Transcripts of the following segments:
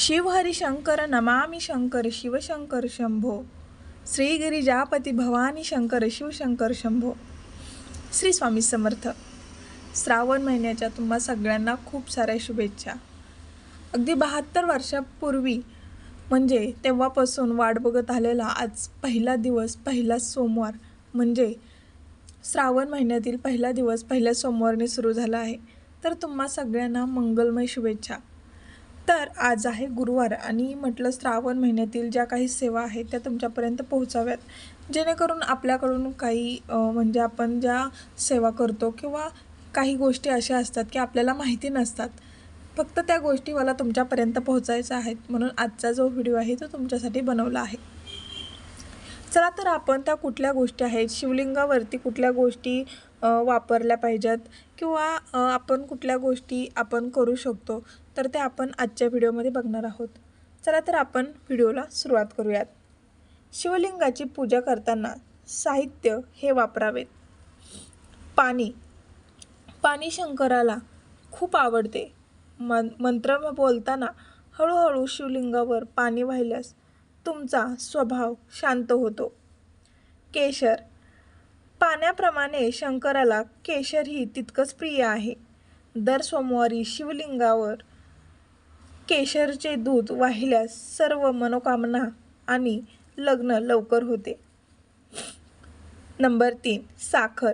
शिवहरी शंकर नमामि शंकर शिवशंकर शंभो। श्री गिरिजापती भवानी शंकर शिवशंकर शंभो। श्री स्वामी समर्थ। श्रावण महिन्याच्या तुम्हा सगळ्यांना खूप साऱ्या शुभेच्छा. अगदी बहात्तर वर्षापूर्वी म्हणजे तेव्हापासून वाट बघत आलेला आज पहिला दिवस पहिला सोमवार म्हणजे श्रावण महिन्यातील पहिला दिवस पहिल्या सोमवारने सुरू झाला आहे. तर तुम्हा सगळ्यांना मंगलमय शुभेच्छा. तर आज आहे गुरुवार आणि म्हटलं श्रावण महिन्यातील ज्या काही सेवा आहेत त्या तुमच्यापर्यंत पोहोचाव्यात. जेणेकरून आपल्याकडून काही म्हणजे आपण ज्या सेवा करतो किंवा काही गोष्टी अशा असतात की आपल्याला माहिती नसतात फक्त त्या गोष्टी मला तुमच्यापर्यंत पोहोचायच्या आहेत म्हणून आजचा जो व्हिडिओ आहे तो तुमच्यासाठी बनवला आहे. चला तर आपण त्या कुठल्या गोष्टी आहेत? शिवलिंगावरती कुठल्या गोष्टी वापरल्या पाहिजेत? किंवा आपण कुठल्या गोष्टी आपण करू शकतो? तर ते आपण आजच्या व्हिडिओमध्ये बघणार आहोत. चला तर आपण व्हिडिओला सुरुवात करूयात. शिवलिंगाची पूजा करताना साहित्य हे वापरावेत. पाणी. पाणी शंकराला खूप आवडते. मन मंत्र बोलताना हळूहळू शिवलिंगावर पाणी वाहिल्यास तुमचा स्वभाव शांत होतो. केशर. पाण्याप्रमाणे शंकराला केशरही तितकंच प्रिय आहे. दर सोमवारी शिवलिंगावर केशरचे दूध वाहिल्यास सर्व मनोकामना आणि लग्न लवकर होते. नंबर तीन. साखर.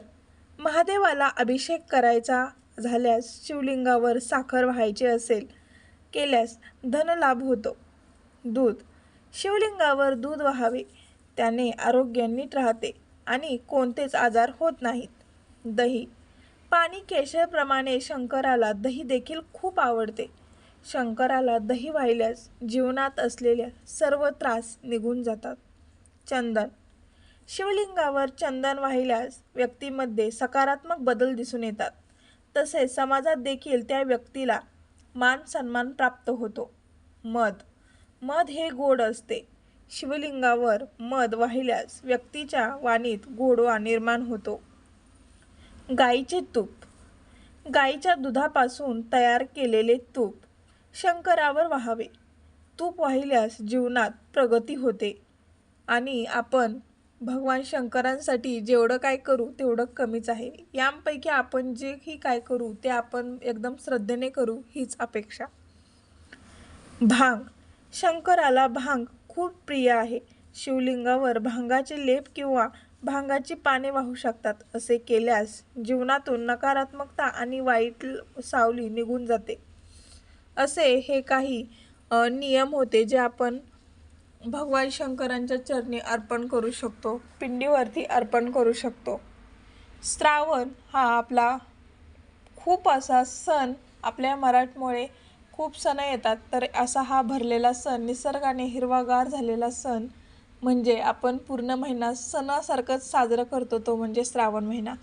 महादेवाला अभिषेक करायचा झाल्यास शिवलिंगावर साखर व्हायचे असेल केल्यास धनलाभ होतो. दूध शिवलिंगावर दूध व्हावे. त्याने आरोग्य नीट राहते आणि कोणतेच आजार होत नाहीत. दही. पाणी केशरप्रमाणे शंकराला दही देखील खूप आवडते. शंकराला दही वाहिल्यास जीवनात असलेल्या सर्व त्रास निघून जातात. चंदन. शिवलिंगावर चंदन वाहिल्यास व्यक्तीमध्ये सकारात्मक बदल दिसून येतात. तसेच समाजात देखील त्या व्यक्तीला मान सन्मान प्राप्त होतो. मध. मध हे गोड असते. शिवलिंगावर मध वाहिल्यास व्यक्तीच्या वाणीत गोडवा निर्माण होतो. गाईचे तूप. गाईच्या दुधापासून तयार केलेले तूप शंकरावर वाहावे. तूप वाहिल्यास जीवनात प्रगती होते. आणि आपण भगवान शंकरांसाठी जेवढं काय करू तेवढं कमीच आहे. यांपैकी आपण जेही काय करू ते आपण एकदम श्रद्धेने करू हीच अपेक्षा. भांग. शंकराला भांग खूप प्रिय आहे. शिवलिंगावर भांगाचे लेप किंवा भांगाची पाने वाहू शकतात असे केल्यास जीवनातून नकारात्मकता आणि वाईट सावली निघून जाते. असे हे काही नियम होते जे आपण भगवान शंकरांच्या चरणी अर्पण करू शकतो पिंडीवरती अर्पण करू शकतो. श्रावण हा आपला खूप असा सण आपल्या मराठमोळे खूप सण येतात तर असा हा भरलेला सण निसर्गाने हिरवागार झालेला सण म्हणजे आपण पूर्ण महिना सणासारखंच साजरं करतो तो म्हणजे श्रावण महिना.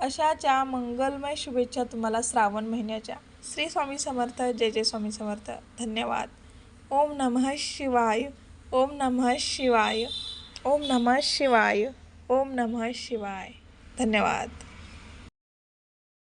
अशाच्या मंगलमय शुभेच्छा तुम्हाला श्रावण महिन्याच्या. श्री स्वामी समर्थ जय जय स्वामी समर्थ. धन्यवाद. ओम नमः शिवाय ओम नमः शिवाय ओम नमः शिवाय ओम नमः शिवाय. धन्यवाद.